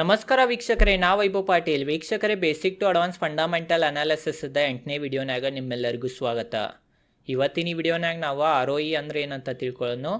ನಮಸ್ಕಾರ ವೀಕ್ಷಕರೇ ನಾ ವೈಭವ್ ಪಾಟೀಲ್. ವೀಕ್ಷಕರೇ basic to advance fundamental analysis ಇದ್ದ ಎಂಟನೇ ವಿಡಿಯೋನಾಗ ನಿಮ್ಮೆಲ್ಲರಿಗೂ ಸ್ವಾಗತ. ಇವತ್ತಿನ ಈ ವಿಡಿಯೋನಾಗ ನಾವು ಆರ್ ಒ ಇ ಅಂದ್ರೆ ಏನಂತ ತಿಳ್ಕೊಳ್ಳೋನು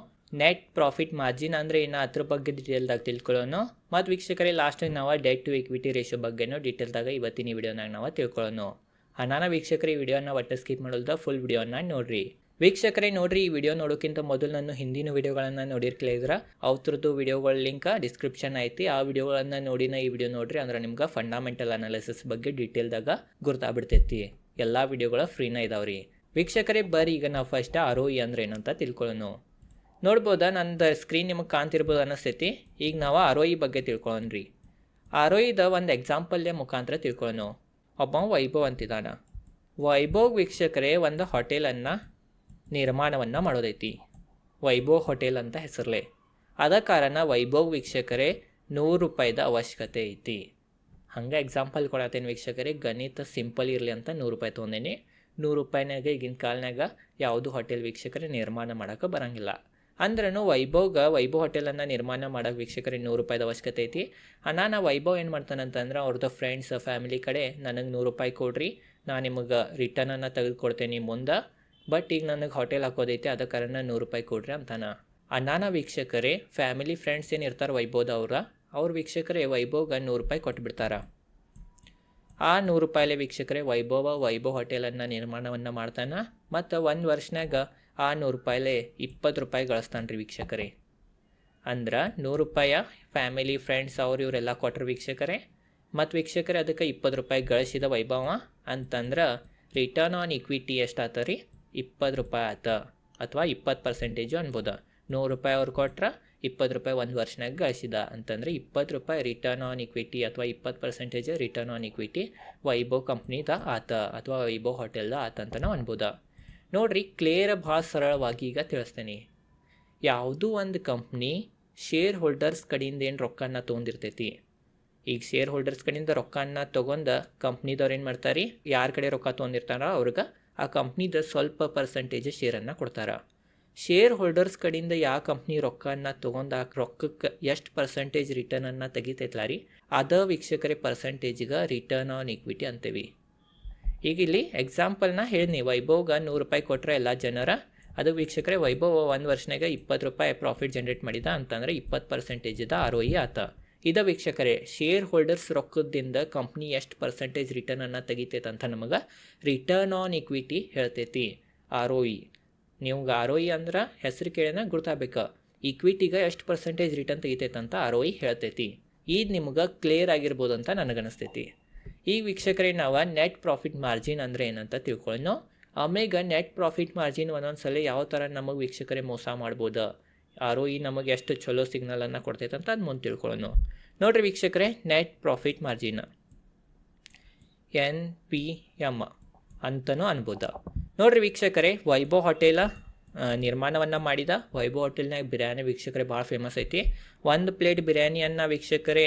ನೆಟ್ ಪ್ರಾಫಿಟ್ ಮಾರ್ಜಿನ್ ಅಂದ್ರೆ ಏನು ಅದ್ರ ಬಗ್ಗೆ ಡೀಟೇಲ್ದಾಗ ತಿಳ್ಕೊಳ್ಳೋನು, ಮತ್ತು ವೀಕ್ಷಕರೇ ಲಾಸ್ಟಿಗೆ ನಾವು ಡೆಟ್ ಟು ಇಕ್ವಿಟಿ ರೇಷೋ ಬಗ್ಗೆನೂ ಡೀಟೇಲ್ದಾಗ ಇವತ್ತಿನ ವಿಡಿಯೋನಾಗ ನಾವು ತಿಳ್ಕೊಳ್ಳೋನು. ಅನಾನ ವೀಕ್ಷಕರೇ ವಿಡಿಯೋನ ಒಟ್ಟು ಸ್ಕಿಪ್ ಮಾಡೋದ ಫುಲ್ ವಿಡಿಯೋನ ನೋಡ್ರಿ. ವೀಕ್ಷಕರೇ, ನೋಡ್ರಿ, ಈ ವಿಡಿಯೋ ನೋಡೋಕ್ಕಿಂತ ಮೊದಲು ನಾನು ಹಿಂದಿನ ವಿಡಿಯೋಗಳನ್ನು ನೋಡಿರ್ಕಲಿದ್ರ ಅವ್ರದ್ದು ವಿಡಿಯೋಗಳ ಲಿಂಕ್ ಡಿಸ್ಕ್ರಿಪ್ಷನ್ ಐತಿ. ಆ ವಿಡಿಯೋಗಳನ್ನು ನೋಡಿನ ಈ ವಿಡಿಯೋ ನೋಡ್ರಿ ಅಂದ್ರೆ ನಿಮ್ಗೆ ಫಂಡಮೆಂಟಲ್ ಅನಾಲಿಸಿಸ್ ಬಗ್ಗೆ ಡೀಟೇಲ್ದಾಗ ಗುರ್ತಾಗ್ಬಿಡ್ತೈತಿ. ಎಲ್ಲ ವಿಡಿಯೋಗಳ ಫ್ರೀನ ಇದಾವ್ರಿ. ವೀಕ್ಷಕರೇ, ಬರ್ರಿ, ಈಗ ನಾವು ಫಸ್ಟ್ ಆರ್ ಒ ಇ ಅಂದ್ರೆ ಏನಂತ ತಿಳ್ಕೊಳ್ಳೋಣ. ನೋಡ್ಬೋದಾ? ನಂದು ಸ್ಕ್ರೀನ್ ನಿಮಗೆ ಕಾಣ್ತಿರ್ಬೋದು ಅನಿಸ್ತೈತಿ. ಈಗ ನಾವು ಆರ್ ಒ ಇ ಬಗ್ಗೆ ತಿಳ್ಕೊಳ್ಳೋಣ್ರಿ ಆರ್ ಒ ಇದ ಒಂದು ಎಕ್ಸಾಂಪಲ್ಯ ಮುಖಾಂತರ ತಿಳ್ಕೊಳ್ಳೋಣ. ಒಬ್ಬ ವೈಭವ್ ಅಂತಿದ್ದಾನ. ವೈಭವ್ ವೀಕ್ಷಕರೇ, ಒಂದು ಹೋಟೆಲನ್ನು ನಿರ್ಮಾಣವನ್ನು ಮಾಡೋದೈತಿ. ವೈಭವ್ ಹೋಟೆಲ್ ಅಂತ ಹೆಸರಲೆ. ಅದ ಕಾರಣ ವೈಭವ್ ವೀಕ್ಷಕರೇ ನೂರು ರೂಪಾಯಿದ ಅವಶ್ಯಕತೆ ಐತಿ. ಹಂಗೆ ಎಕ್ಸಾಂಪಲ್ ಕೊಡತ್ತೇನೆ ವೀಕ್ಷಕರೇ, ಗಣಿತ ಸಿಂಪಲ್ ಇರಲಿ ಅಂತ ನೂರು ರೂಪಾಯಿ ತೊಗೊಂಡೇನಿ. ನೂರು ರೂಪಾಯಿನಾಗ ಈಗಿನ ಕಾಲನಾಗ ಯಾವುದು ಹೋಟೆಲ್ ವೀಕ್ಷಕರೇ ನಿರ್ಮಾಣ ಮಾಡೋಕೆ ಬರೋಂಗಿಲ್ಲ. ಅಂದ್ರೂ ವೈಭವ್ಗೆ, ವೈಭವ್ ಹೋಟೆಲನ್ನು ನಿರ್ಮಾಣ ಮಾಡೋಕೆ ವೀಕ್ಷಕರಿಗೆ ನೂರು ರೂಪಾಯಿದ ಅವಶ್ಯಕತೆ ಐತಿ. ಅಣ್ಣ, ನಾ ವೈಭವ್ ಏನು ಮಾಡ್ತಾನಂತಂದ್ರೆ ಅವ್ರದ್ದು ಫ್ರೆಂಡ್ಸ್ ಫ್ಯಾಮಿಲಿ ಕಡೆ ನನಗೆ ನೂರು ರೂಪಾಯಿ ಕೊಡ್ರಿ ನಾನು ನಿಮಗೆ ರಿಟರ್ನನ್ನು ತೆಗೆದುಕೊಡ್ತೇನೆ ಮುಂದೆ. ಬಟ್ ಈಗ ನನಗೆ ಹೋಟೆಲ್ ಹಾಕೋದೈತೆ ಅದ ಕಾರಣ ನೂರು ರೂಪಾಯಿ ಕೊಡ್ರಿ ಅಂತಾನ. ಅನಾನ ವೀಕ್ಷಕರೇ ಫ್ಯಾಮಿಲಿ ಫ್ರೆಂಡ್ಸ್ ಏನು ಇರ್ತಾರೆ ವೈಭೋದ ಅವ್ರ ಅವ್ರ ವೀಕ್ಷಕರೇ ವೈಭವ್ಗೆ ನೂರು ರೂಪಾಯಿ ಕೊಟ್ಬಿಡ್ತಾರ. ಆ ನೂರು ರೂಪಾಯಿಲೆ ವೀಕ್ಷಕರೇ ವೈಭವ, ವೈಭವ್ ಹೋಟೆಲನ್ನು ನಿರ್ಮಾಣವನ್ನು ಮಾಡ್ತಾನ. ಮತ್ತು ಒಂದು ವರ್ಷನಾಗ ಆ ನೂರು ರೂಪಾಯಿಲೆ ಇಪ್ಪತ್ತು ರೂಪಾಯಿ ಗಳಿಸ್ತಾನೆ ರೀ ವೀಕ್ಷಕರೇ. ಅಂದ್ರೆ ನೂರು ರೂಪಾಯ ಫ್ಯಾಮಿಲಿ ಫ್ರೆಂಡ್ಸ್ ಅವ್ರು ಇವರೆಲ್ಲ ಕೊಟ್ರು ವೀಕ್ಷಕರೇ. ಮತ್ತು ವೀಕ್ಷಕರೇ ಅದಕ್ಕೆ ಇಪ್ಪತ್ತು ರೂಪಾಯಿ ಗಳಿಸಿದ ವೈಭವ ಅಂತಂದ್ರೆ ರಿಟರ್ನ್ ಆನ್ ಇಕ್ವಿಟಿ ಎಷ್ಟು ರೀ ಇಪ್ಪತ್ತು ರೂಪಾಯಿ ಆತ ಅಥವಾ ಇಪ್ಪತ್ತು ಪರ್ಸೆಂಟೇಜು ಅನ್ಬೋದು? ನೂರು ರೂಪಾಯಿ ಅವ್ರು ಕೊಟ್ರೆ ಇಪ್ಪತ್ತು ರೂಪಾಯಿ ಒಂದು ವರ್ಷನಾಗ ಗಳಿಸಿದ. ಅಂತಂದರೆ ಇಪ್ಪತ್ತು ರೂಪಾಯಿ ರಿಟರ್ನ್ ಆನ್ ಇಕ್ವಿಟಿ ಅಥವಾ ಇಪ್ಪತ್ತು percentage return on equity Vaibhav ಕಂಪ್ನಿದ ಆತ ಅಥವಾ ವೈಭವ್ ಹೋಟೆಲ್ದ ಆತ ಅಂತ ನಾವು ಅನ್ಬೋದ? ನೋಡ್ರಿ ಕ್ಲಿಯರ್ ಭಾಳ ಸರಳವಾಗಿ ಈಗ ತಿಳಿಸ್ತೇನೆ. ಯಾವುದೂ ಒಂದು ಕಂಪ್ನಿ ಶೇರ್ ಹೋಲ್ಡರ್ಸ್ ಕಡೆಯಿಂದ ಏನು ರೊಕ್ಕನ ತೊಗೊಂಡಿರ್ತೈತಿ? ಈಗ ಶೇರ್ ಹೋಲ್ಡರ್ಸ್ ಕಡೆಯಿಂದ ರೊಕ್ಕನ ತೊಗೊಂಡು ಕಂಪ್ನಿದವ್ರು ಏನು ಮಾಡ್ತಾರೆ? ಯಾರ ಕಡೆ ರೊಕ್ಕ ತೊಗೊಂಡಿರ್ತಾರೋ ಅವ್ರಿಗೆ ಆ ಕಂಪ್ನಿದ ಸ್ವಲ್ಪ ಪರ್ಸೆಂಟೇಜ್ ಶೇರನ್ನು ಕೊಡ್ತಾರೆ. ಶೇರ್ ಹೋಲ್ಡರ್ಸ್ ಕಡೆಯಿಂದ ಯಾವ ಕಂಪ್ನಿ ರೊಕ್ಕನ ತೊಗೊಂಡು ಆ ರೊಕ್ಕಕ್ಕೆ ಎಷ್ಟು ಪರ್ಸೆಂಟೇಜ್ ರಿಟರ್ನನ್ನು ತೆಗಿತೈತಲ್ಲ ರೀ? ಅದ ವೀಕ್ಷಕರೇ ಪರ್ಸೆಂಟೇಜಿಗೆ ರಿಟರ್ನ್ ಆನ್ ಇಕ್ವಿಟಿ ಅಂತೀವಿ. ಈಗ ಇಲ್ಲಿ ಎಕ್ಸಾಂಪಲ್ನ ಹೇಳಿನಿ. ವೈಭವ್ಗೆ ನೂರು ರೂಪಾಯಿ ಕೊಟ್ಟರೆ ಎಲ್ಲ ಜನರ, ಅದು ವೀಕ್ಷಕರೇ ವೈಭವ್ ಒಂದು ವರ್ಷನಾಗ ಇಪ್ಪತ್ತು ರೂಪಾಯಿ ಪ್ರಾಫಿಟ್ ಜನ್ರೇಟ್ ಮಾಡಿದ ಅಂತಂದರೆ ಇಪ್ಪತ್ತು ಪರ್ಸೆಂಟೇಜಿದ ಆರ್ ಒ ಆತ. ಇದ ವೀಕ್ಷಕರೇ ಶೇರ್ ಹೋಲ್ಡರ್ಸ್ ರೊಕ್ಕದಿಂದ ಕಂಪ್ನಿ ಎಷ್ಟು ಪರ್ಸೆಂಟೇಜ್ ರಿಟರ್ನನ್ನು ತೆಗಿತೈತೆ ಅಂತ ನಮಗೆ ರಿಟರ್ನ್ ಆನ್ ಇಕ್ವಿಟಿ ಹೇಳ್ತೈತಿ. ಆರ್ ಒ ಇ ನಿಮ್ಗೆ ಆರ್ ಒ ಇ ಅಂದ್ರೆ ಹೆಸರು ಕೇಳಿನ ಗುರ್ತಾಗಬೇಕು. ಇಕ್ವಿಟಿಗೆ ಎಷ್ಟು ಪರ್ಸೆಂಟೇಜ್ ರಿಟರ್ನ್ ತೆಗಿತೈತೆ ಅಂತ ಆರ್ ಒ ಇ ಹೇಳ್ತೈತಿ. ಇದು ನಿಮ್ಗೆ ಕ್ಲಿಯರ್ ಆಗಿರ್ಬೋದು ಅಂತ ನನಗನ್ನಿಸ್ತೈತಿ ಈಗ ವೀಕ್ಷಕರೇ, ನಾವು ನೆಟ್ ಪ್ರಾಫಿಟ್ ಮಾರ್ಜಿನ್ ಅಂದರೆ ಏನಂತ ತಿಳ್ಕೊಳ್ಳೋಣ ಆಮೇಲೆ ನೆಟ್ ಪ್ರಾಫಿಟ್ ಮಾರ್ಜಿನ್ ಒಂದೊಂದು ಸಲ ಯಾವ ಥರ ನಮಗೆ ವೀಕ್ಷಕರೇ ಮೋಸ ಮಾಡ್ಬೋದು ಆರ್ ಒ ಇ ನಮಗೆ ಎಷ್ಟು ಚಲೋ ಸಿಗ್ನಲನ್ನು ಕೊಡ್ತೈತೆ ಅಂತ ಅದು ಮುಂದೆ ತಿಳ್ಕೊಳ್ಳೋಣ ನೋಡಿರಿ ವೀಕ್ಷಕರೇ net profit margin N P M ಅಂತಲೂ ಅನ್ಬೋದು. ನೋಡಿರಿ ವೀಕ್ಷಕರೇ, ವೈಭವ್ ಹೋಟೆಲ ನಿರ್ಮಾಣವನ್ನು ಮಾಡಿದ. ವೈಭವ್ ಹೋಟೆಲ್ನಾಗ ಬಿರಿಯಾನಿ ವೀಕ್ಷಕರೇ ಭಾಳ ಫೇಮಸ್ ಐತಿ. ಒಂದು ಪ್ಲೇಟ್ ಬಿರಿಯಾನಿಯನ್ನು ವೀಕ್ಷಕರೇ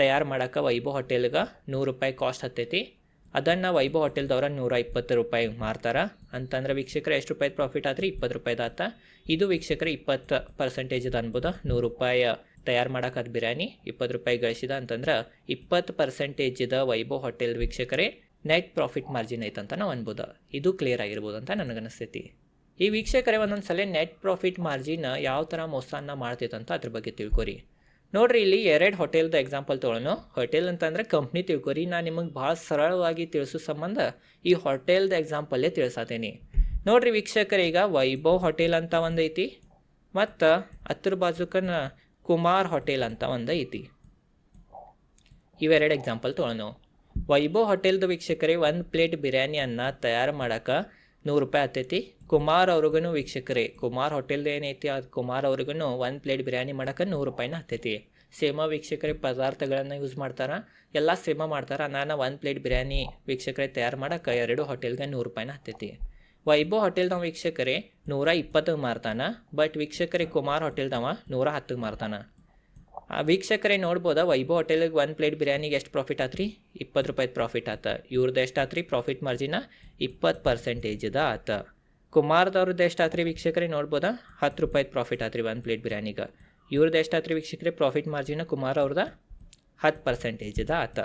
ತಯಾರು ಮಾಡೋಕೆ ವೈಭವ್ ಹೋಟೆಲ್ಗೆ ನೂರು ರೂಪಾಯಿ ಕಾಸ್ಟ್ ಹತ್ತೈತಿ. ಅದನ್ನು ವೈಭವ್ ಹೋಟೆಲ್ದವ್ರ ನೂರ ಇಪ್ಪತ್ತು ರೂಪಾಯಿ ಮಾರ್ತಾರೆ. ಅಂತಂದ್ರೆ ವೀಕ್ಷಕರ, ಎಷ್ಟು ರೂಪಾಯಿ ಪ್ರಾಫಿಟ್ ಆದ್ರೆ ಇಪ್ಪತ್ತು ರೂಪಾಯಿದಾತ ಇದು ವೀಕ್ಷಕರೇ ಇಪ್ಪತ್ತು ಪರ್ಸೆಂಟೇಜ್ ಅನ್ಬೋದು. ನೂರು ರೂಪಾಯಿ ತಯಾರು ಮಾಡೋಕ್ಕಾದ ಬಿರಿಯಾನಿ ಇಪ್ಪತ್ತು ರೂಪಾಯಿ ಗಳಿಸಿದ ಅಂತಂದ್ರೆ ಇಪ್ಪತ್ತು ಪರ್ಸೆಂಟೇಜ್ ಇದ ವೈಭವ್ ಹೋಟೆಲ್ ವೀಕ್ಷಕರೇ ನೆಟ್ ಪ್ರಾಫಿಟ್ ಮಾರ್ಜಿನ್ ಐತಂತ ನಾವು ಅನ್ಬೋದು. ಇದು ಕ್ಲಿಯರ್ ಆಗಿರ್ಬೋದು ಅಂತ ನನಗನ್ನಿಸ್ತೈತಿ ಈ ವೀಕ್ಷಕರೇ ಒಂದೊಂದು ಸಲ ನೆಟ್ ಪ್ರಾಫಿಟ್ ಮಾರ್ಜಿನ್ ಯಾವ ಥರ ಮೋಸನ ಅಂತ ಅದ್ರ ಬಗ್ಗೆ ತಿಳ್ಕೊರಿ. ನೋಡ್ರಿ, ಇಲ್ಲಿ ಎರಡು ಹೋಟೆಲ್ದು ಎಕ್ಸಾಂಪಲ್ ತೊಗೊಳೋಣ. ಹೋಟೆಲ್ ಅಂತಂದ್ರೆ ಕಂಪ್ನಿ ತಿಳ್ಕೊರಿ. ನಾನು ನಿಮಗೆ ಭಾಳ ಸರಳವಾಗಿ ತಿಳಿಸೋ ಸಂಬಂಧ ಈ ಹೋಟೆಲ್ದು ಎಕ್ಸಾಂಪಲ್ಲೇ ತಿಳಿಸತೇನೆ. ನೋಡ್ರಿ ವೀಕ್ಷಕರೀಗ ವೈಭವ್ ಹೋಟೆಲ್ ಅಂತ ಒಂದೈತಿ ಮತ್ತು ಹತ್ರ ಬಾಜುಕನ ಕುಮಾರ್ ಹೋಟೆಲ್ ಅಂತ ಒಂದು ಐತಿ. ಇವೆರಡು ಎಕ್ಸಾಂಪಲ್ ತೊಗೊಳೋಣ ವೈಭವ್ ಹೋಟೆಲ್ದು ವೀಕ್ಷಕರೇ ಒಂದು ಪ್ಲೇಟ್ ಬಿರಿಯಾನಿಯನ್ನು ತಯಾರು ಮಾಡೋಕೆ ನೂರು ರೂಪಾಯಿ ಆತೈತಿ. ಕುಮಾರ್ ಅವ್ರಿಗೂ ವೀಕ್ಷಕರೇ, ಕುಮಾರ್ ಹೋಟೆಲ್ದು ಏನೈತಿ, ಅದು ಕುಮಾರ್ ಅವ್ರಿಗೂ ಒಂದು ಪ್ಲೇಟ್ ಬಿರಿಯಾನಿ ಮಾಡೋಕೆ ನೂರು ರೂಪಾಯಿನ ಆತೈತಿ. ಸೇಮ ವೀಕ್ಷಕರೇ ಪದಾರ್ಥಗಳನ್ನು ಯೂಸ್ ಮಾಡ್ತಾರೆ, ಎಲ್ಲ ಸೇಮ ಮಾಡ್ತಾರೆ ನಾನು ಒಂದು ಪ್ಲೇಟ್ ಬಿರಿಯಾನಿ ವೀಕ್ಷಕರೇ ತಯಾರು ಮಾಡೋಕೆ ಎರಡು ಹೋಟೆಲ್ಗೆ ನೂರು ರೂಪಾಯಿನ ಹತ್ತೈತಿ ವೈಭವ್ ಹೋಟೆಲ್ದವ ವೀಕ್ಷಕರೇ, ನೂರ ಇಪ್ಪತ್ತಿಗೆ ಮಾರ್ತಾನ ಬಟ್ ವೀಕ್ಷಕರೇ ಕುಮಾರ್ ಹೋಟೆಲ್ದವ ನೂರ ಹತ್ತಿಗೆ ಮಾರ್ತಾನ. ಆ ವೀಕ್ಷಕರೇ ನೋಡ್ಬೋದಾ, ವೈಭವ್ ಹೋಟೆಲಿಗೆ ಒಂದು ಪ್ಲೇಟ್ ಬಿರಿಯಾನಿಗೆ ಎಷ್ಟು ಪ್ರಾಫಿಟ್ ಆತ್ರಿ? ಇಪ್ಪತ್ತು ರೂಪಾಯಿ ಪ್ರಾಫಿಟ್ ಆತ. ಇವ್ರದ್ದು ಎಷ್ಟು ಆತ್ರಿ? ಪ್ರಾಫಿಟ್ ಮಾರ್ಜಿನ ಇಪ್ಪತ್ತು ಪರ್ಸೆಂಟೇಜದ ಆತ. ಕುಮಾರ್ದವ್ರದ್ದು ಎಷ್ಟು ಆತ್ರಿ ವೀಕ್ಷಕರೇ ನೋಡ್ಬೋದಾ? ಹತ್ತು ರೂಪಾಯಿದು ಪ್ರಾಫಿಟ್ ಆತ್ರಿ ಒಂದು ಪ್ಲೇಟ್ ಬಿರಿಯಾನಿಗೆ. ಇವ್ರದ್ದು ಎಷ್ಟು ಆತ್ರಿ ವೀಕ್ಷಕರೇ? ಪ್ರಾಫಿಟ್ ಮಾರ್ಜಿನ ಕುಮಾರ್ ಅವ್ರದ್ದು ಹತ್ತು ಪರ್ಸೆಂಟೇಜದ ಆತ.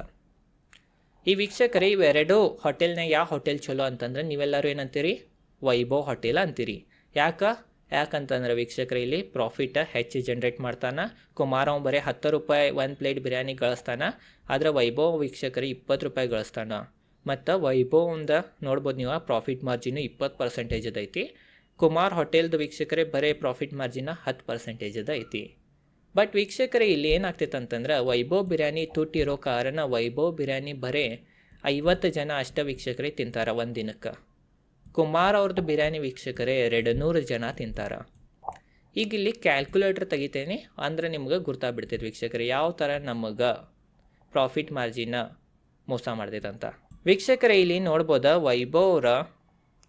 ಈ ವೀಕ್ಷಕರೇ ಇವೆರಡು ಹೋಟೆಲ್ನಾಗ ಯಾವ ಹೋಟೆಲ್ ಚಲೋ ಅಂತಂದ್ರೆ ನೀವೆಲ್ಲರೂ ಏನಂತೀರಿ? ವೈಭವ್ ಹೋಟೆಲ್ ಅಂತೀರಿ. ಯಾಕ? ಯಾಕಂತಂದ್ರೆ ವೀಕ್ಷಕರು, ಇಲ್ಲಿ ಪ್ರಾಫಿಟ್ ಹೆಚ್ಚು ಜನ್ರೇಟ್ ಮಾಡ್ತಾನೆ. ಕುಮಾರ ಬರೀ ಹತ್ತು ರೂಪಾಯಿ ಒಂದು ಪ್ಲೇಟ್ ಬಿರಿಯಾನಿ ಗಳಿಸ್ತಾನ. ಆದರೆ ವೈಭವ್ ವೀಕ್ಷಕರು ಇಪ್ಪತ್ತು ರೂಪಾಯಿ ಗಳಿಸ್ತಾನ. ಮತ್ತು ವೈಭವ್ ಒಂದ ನೋಡ್ಬೋದು ನೀವು ಪ್ರಾಫಿಟ್ ಮಾರ್ಜಿನ್ ಇಪ್ಪತ್ತು ಪರ್ಸೆಂಟೇಜ್ ಅದೈತಿ ಕುಮಾರ್ ಹೋಟೆಲ್ದು ವೀಕ್ಷಕರೇ ಬರೀ ಪ್ರಾಫಿಟ್ ಮಾರ್ಜಿನ ಹತ್ತು ಪರ್ಸೆಂಟೇಜದ ಐತಿ ಬಟ್ ವೀಕ್ಷಕರೇ, ಇಲ್ಲಿ ಏನಾಗ್ತಿತ್ತು ಅಂತಂದ್ರೆ, ವೈಭವ್ ಬಿರಿಯಾನಿ ತುಟ್ಟಿರೋ ಕಾರಣ ವೈಭವ್ ಬಿರಿಯಾನಿ ಬರೀ ಐವತ್ತು ಜನ ಅಷ್ಟ ವೀಕ್ಷಕರೇ ತಿಂತಾರೆ ಒಂದು ಕುಮಾರ್ ಅವ್ರದ್ದು ಬಿರಿಯಾನಿ ವೀಕ್ಷಕರೇ ಎರಡು ನೂರು ಜನ ತಿಂತಾರ. ಈಗ ಇಲ್ಲಿ ಕ್ಯಾಲ್ಕುಲೇಟರ್ ತೆಗಿತೇನೆ, ಅಂದ್ರೆ ನಿಮ್ಗೆ ಗುರ್ತಾಗ್ಬಿಡ್ತೈತೆ ವೀಕ್ಷಕರೇ, ಯಾವ ಥರ ನಮಗೆ ಪ್ರಾಫಿಟ್ ಮಾರ್ಜಿನ ಮೋಸ ಮಾಡ್ತೈತೆ ಅಂತ. ವೀಕ್ಷಕರೇ, ಇಲ್ಲಿ ನೋಡ್ಬೋದ, ವೈಭವ್ ಅವರ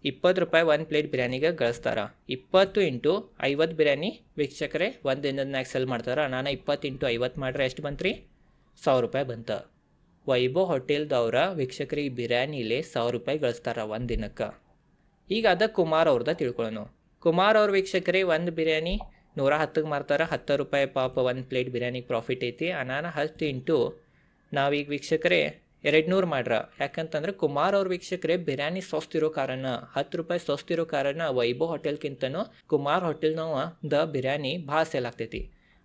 ಇಪ್ಪತ್ತು ರೂಪಾಯಿ ಒಂದು ಪ್ಲೇಟ್ ಬಿರಿಯಾನಿಗೆ ಗಳಿಸ್ತಾರೆ. ಇಪ್ಪತ್ತು ಇಂಟು ಐವತ್ತು ಬಿರಿಯಾನಿ ವೀಕ್ಷಕರೇ, ಒಂದು ದಿನದ ಸೆಲ್ ಮಾಡ್ತಾರೆ. ನಾನು ಇಪ್ಪತ್ತು ಇಂಟು ಐವತ್ತು ಮಾಡ್ರೆ ಎಷ್ಟು ಬಂತ್ರಿ? ಸಾವಿರ ರೂಪಾಯಿ ಬಂತ. ವೈಭವ್ ಹೋಟೆಲ್ದವ್ರ ವೀಕ್ಷಕರಿಗೆ ಬಿರಿಯಾನಿಲಿ ಸಾವಿರ ರೂಪಾಯಿ ಗಳಿಸ್ತಾರೆ ಒಂದು ದಿನಕ್ಕೆ. ಈಗ ಅದ ಕುಮಾರ್ ಅವ್ರದ ತಿಳ್ಕೊಳ್ಳೋಣ ಕುಮಾರ್ ಅವ್ರ ವೀಕ್ಷಕರೇ, ಒಂದು ಬಿರಿಯಾನಿ ನೂರ ಹತ್ತಿಗೆ ಮಾರ್ತಾರೆ. ಹತ್ತು ರೂಪಾಯಿ ಪಾಪ ಒಂದು ಪ್ಲೇಟ್ ಬಿರಿಯಾನಿಗೆ ಪ್ರಾಫಿಟ್ ಐತಿ. ಅನಾನ ಹತ್ತು ಇಂಟು ನಾವೀಗ ವೀಕ್ಷಕರೇ ಎರಡು ನೂರು ಮಾಡ್ರ. ಯಾಕಂತಂದ್ರೆ ಕುಮಾರ್ ಅವ್ರ ವೀಕ್ಷಕರೇ ಬಿರಿಯಾನಿ ಸೋಸ್ತಿರೋ ಕಾರಣ, ಹತ್ತು ರೂಪಾಯಿ ಸೋಸ್ತಿರೋ ಕಾರಣ ವೈಭವ್ ಹೋಟೆಲ್ಕಿಂತನೂ ಕುಮಾರ್ ಹೋಟೆಲ್ನವ ದ ಬಿರಿಯಾನಿ ಭಾಳ ಸೇಲ್ ಆಗ್ತೈತಿ.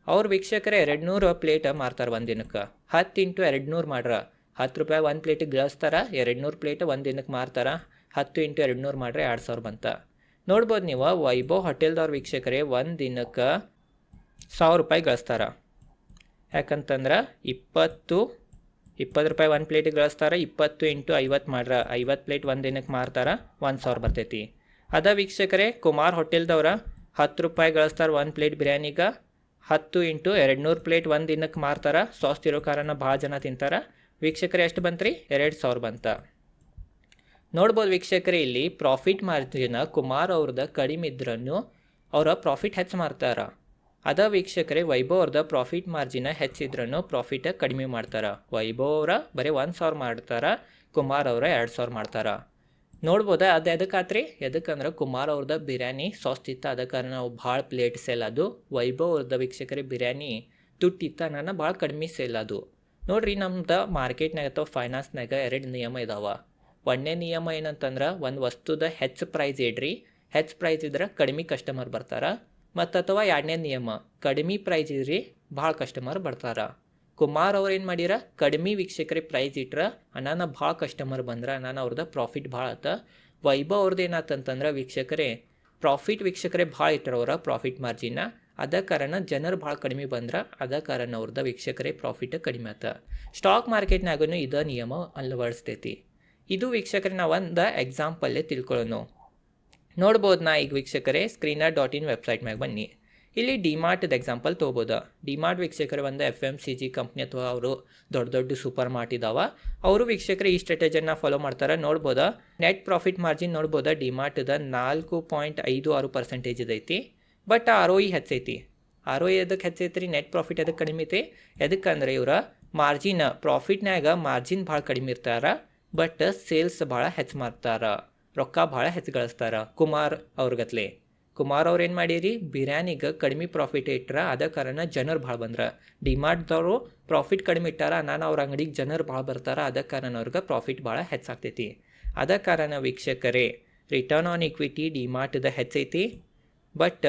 ಅವ್ರ ವೀಕ್ಷಕರೇ ಎರಡು ನೂರು ಪ್ಲೇಟ್ ಮಾರ್ತಾರೆ ಒಂದು ದಿನಕ್ಕೆ ಹತ್ತು ಇಂಟು ಎರಡು ನೂರು ಮಾಡ್ರ. ಹತ್ತು ರೂಪಾಯಿ ಒಂದು ಪ್ಲೇಟಿಗೆ ಗಳಿಸ್ತಾರ ಎರಡು ನೂರು ಪ್ಲೇಟ್ ಒಂದು ದಿನಕ್ಕೆ ಮಾರ್ತಾರ, ಹತ್ತು ಇಂಟು ಎರಡು ನೂರು ಮಾಡ್ರೆ ಎರಡು ಸಾವಿರ ಬಂತ. ನೋಡ್ಬೋದು ನೀವು ವೈಭವ್ ಹೋಟೆಲ್ದವ್ರ ವೀಕ್ಷಕರೇ ಒಂದು ದಿನಕ್ಕೆ ಸಾವಿರ ರೂಪಾಯಿ ಗಳಿಸ್ತಾರ. ಯಾಕಂತಂದ್ರೆ ಇಪ್ಪತ್ತು ಇಪ್ಪತ್ತು ರೂಪಾಯಿ ಒಂದು ಪ್ಲೇಟಿಗೆ ಗಳಿಸ್ತಾರೆ, ಇಪ್ಪತ್ತು ಇಂಟು ಐವತ್ತು ಮಾಡ್ರ, ಐವತ್ತು ಪ್ಲೇಟ್ ಒಂದು ದಿನಕ್ಕೆ ಮಾರ್ತಾರೆ, ಒಂದು ಸಾವಿರ ಬರ್ತೈತಿ. ಅದ ವೀಕ್ಷಕರೇ, ಕುಮಾರ್ ಹೋಟೆಲ್ದವ್ರ ಹತ್ತು ರೂಪಾಯಿ ಗಳಿಸ್ತಾರ ಒಂದು ಪ್ಲೇಟ್ ಬಿರಿಯಾನಿಗೆ, ಹತ್ತು ಇಂಟು ಎರಡು ನೂರು ಪ್ಲೇಟ್ ಒಂದು ದಿನಕ್ಕೆ ಮಾರ್ತಾರೆ ಸಾಸ್ ಇರೋ ಕಾರಣ ಭಾಳ ಜನ ತಿಂತಾರ. ವೀಕ್ಷಕರೇ, ಎಷ್ಟು ಬಂತ್ರಿ? ಎರಡು ಸಾವಿರ ಬಂತ. ನೋಡ್ಬೋದು ವೀಕ್ಷಕರೇ, ಇಲ್ಲಿ ಪ್ರಾಫಿಟ್ ಮಾರ್ಜಿನ ಕುಮಾರ್ ಅವ್ರದ್ದು ಕಡಿಮೆ ಇದ್ರೂ ಅವರ ಪ್ರಾಫಿಟ್ ಹೆಚ್ಚು ಮಾಡ್ತಾರ ಅದ ವೀಕ್ಷಕರೇ ವೈಭವ್ ಅವ್ರದ ಪ್ರಾಫಿಟ್ ಮಾರ್ಜಿನ ಹೆಚ್ಚಿದ್ರೂ ಪ್ರಾಫಿಟ್ ಕಡಿಮೆ ಮಾಡ್ತಾರೆ? ವೈಭವ್ ಅವರ ಬರೀ ಒಂದು ಸಾವಿರ ಮಾಡ್ತಾರ? ಕುಮಾರ್ ಅವರ ಎರಡು ಸಾವಿರ ಮಾಡ್ತಾರೆ? ನೋಡ್ಬೋದಾ? ಅದು ಎದಕ್ಕಾತ್ರಿ? ಎದಕ್ಕಂದ್ರೆ ಕುಮಾರ್ ಅವ್ರದ ಬಿರಿಯಾನಿ ಸೋಸ್ತಿತ್ತ. ಅದ ಕಾರಣ ನಾವು ಭಾಳ ಪ್ಲೇಟ್ ಸೇಲ್ ಅದು. ವೈಭವ್ ಅವ್ರದ ವೀಕ್ಷಕರೇ, ಬಿರಿಯಾನಿ ತುಟ್ಟಿತ್ತ ನಾನು ಭಾಳ ಕಡಿಮೆ ಸೇಲ್ ಅದು. ನೋಡ್ರಿ, ನಮ್ದು ಮಾರ್ಕೆಟ್ನಾಗ ಅಥವಾ ಫೈನಾನ್ಸ್ನಾಗ ಎರಡು ನಿಯಮ ಇದಾವೆ. ಒಂದನೇ ನಿಯಮ ಏನಂತಂದ್ರೆ, ಒಂದು ವಸ್ತುದ ಹೆಚ್ಚು ಪ್ರೈಸ್ ಇಡ್ರಿ. ಹೆಚ್ಚು ಪ್ರೈಸ್ ಇದ್ರೆ ಕಡಿಮೆ ಕಸ್ಟಮರ್ ಬರ್ತಾರ? ಮತ್ತು ಅಥವಾ ಎರಡನೇ ನಿಯಮ, ಕಡಿಮೆ ಪ್ರೈಸ್ ಇದ್ರಿ ಭಾಳ ಕಸ್ಟಮರ್ ಬರ್ತಾರ. ಕುಮಾರ್ ಅವ್ರು ಏನು ಮಾಡ್ಯಾರ ಕಡಿಮೆ ವೀಕ್ಷಕರಿಗೆ ಪ್ರೈಸ್ ಇಟ್ರ ಅನಾನ ಭಾಳ ಕಸ್ಟಮರ್ ಬಂದ್ರೆ ನಾನು ಅವ್ರದ್ದು ಪ್ರಾಫಿಟ್ ಭಾಳ ಆತ. ವೈಭವ್ ಅವ್ರದ್ದು ಏನಾತಂತಂದ್ರೆ ವೀಕ್ಷಕರೇ ಪ್ರಾಫಿಟ್ ವೀಕ್ಷಕರೇ ಭಾಳ ಇಟ್ಟರ ಅವರ ಪ್ರಾಫಿಟ್ ಮಾರ್ಜಿನ ಅದ ಕಾರಣ ಜನರು ಭಾಳ ಕಡಿಮೆ ಬಂದ್ರೆ ಅದ ಕಾರಣ ಅವ್ರದ್ದು ವೀಕ್ಷಕರೇ ಪ್ರಾಫಿಟ್ ಕಡಿಮೆ ಆತ. ಸ್ಟಾಕ್ ಮಾರ್ಕೆಟ್ನಾಗೂ ಇದ ನಿಯಮ ಅಳವಡಿಸ್ತೈತಿ. ಇದು ವೀಕ್ಷಕರೇ ನಾವು ಒಂದು ಎಕ್ಸಾಂಪಲ್ಲೇ ತಿಳ್ಕೊಳ್ಳೋಣ ನೋಡ್ಬೋದು ನಾ ಈಗ ವೀಕ್ಷಕರೇ? ಸ್ಕ್ರೀನರ್ ಡಾಟ್ ಇನ್ ವೆಬ್ಸೈಟ್ ಮ್ಯಾಗ ಬನ್ನಿ. ಇಲ್ಲಿ ಡಿಮಾರ್ಟ್ದ ಎಕ್ಸಾಂಪಲ್ ತೊಗೋಬೋದು. ಡಿಮಾರ್ಟ್ ವೀಕ್ಷಕರು ಒಂದು F M C G company ಅಥವಾ ಅವರು ದೊಡ್ಡ ದೊಡ್ಡ ಸೂಪರ್ ಮಾರ್ಟ್ ಇದಾವ. ಅವರು ವೀಕ್ಷಕರು ಈ ಸ್ಟ್ರಾಟಜಿಯನ್ನು ಫಾಲೋ ಮಾಡ್ತಾರೆ, ನೋಡ್ಬೋದು? ನೆಟ್ ಪ್ರಾಫಿಟ್ ಮಾರ್ಜಿನ್ ನೋಡ್ಬೋದಾ? ಡಿಮಾರ್ಟ್ದ ನಾಲ್ಕು ಪಾಯಿಂಟ್ ಐದು ಆರು ಪರ್ಸೆಂಟೇಜ್ ಇದೈತಿ. ಬಟ್ ಆರ್ ಒ ಇ ಹೆಚ್ಚೈತಿ. ಆರ್ ಒ ಇ ಎದಕ್ಕೆ ಹೆಚ್ಚೈತಿ ನೆಟ್ ಪ್ರಾಫಿಟ್ ಅದಕ್ಕೆ ಕಡಿಮೆ ಐತಿ? ಎದಕ್ಕಂದ್ರೆ ಇವರ ಮಾರ್ಜಿನ್ ಪ್ರಾಫಿಟ್ನಾಗ ಮಾರ್ಜಿನ್ ಭಾಳ ಕಡಿಮೆ ಇರ್ತಾರ ಬಟ್ ಸೇಲ್ಸ್ ಭಾಳ ಹೆಚ್ಚು ಮಾಡ್ತಾರ ರೊಕ್ಕ ಭಾಳ ಹೆಚ್ಚು ಗಳಿಸ್ತಾರ ಕುಮಾರ್ ಅವ್ರಗತ್ಲೆ. ಕುಮಾರ್ ಅವ್ರು ಏನು ಮಾಡೀರಿ? ಬಿರ್ಯಾನಿಗೆ ಕಡಿಮೆ ಪ್ರಾಫಿಟ್ ಇಟ್ಟರ ಅದ ಕಾರಣ ಜನರು ಭಾಳ ಬಂದ್ರ. ಡಿಮಾರ್ಟ್ದವರು ಪ್ರಾಫಿಟ್ ಕಡಿಮೆ ಇಟ್ಟಾರ, ನಾನು ಅವ್ರ ಅಂಗಡಿಗೆ ಜನರು ಭಾಳ ಬರ್ತಾರ, ಅದ ಕಾರಣ ಅವ್ರಿಗೆ ಪ್ರಾಫಿಟ್ ಭಾಳ ಹೆಚ್ಚಾಗ್ತೈತಿ. ಅದ ಕಾರಣ ವೀಕ್ಷಕರೇ ರಿಟರ್ನ್ ಆನ್ ಇಕ್ವಿಟಿ ಡಿಮಾರ್ಟ್ದ ಹೆಚ್ಚೈತಿ. ಬಟ್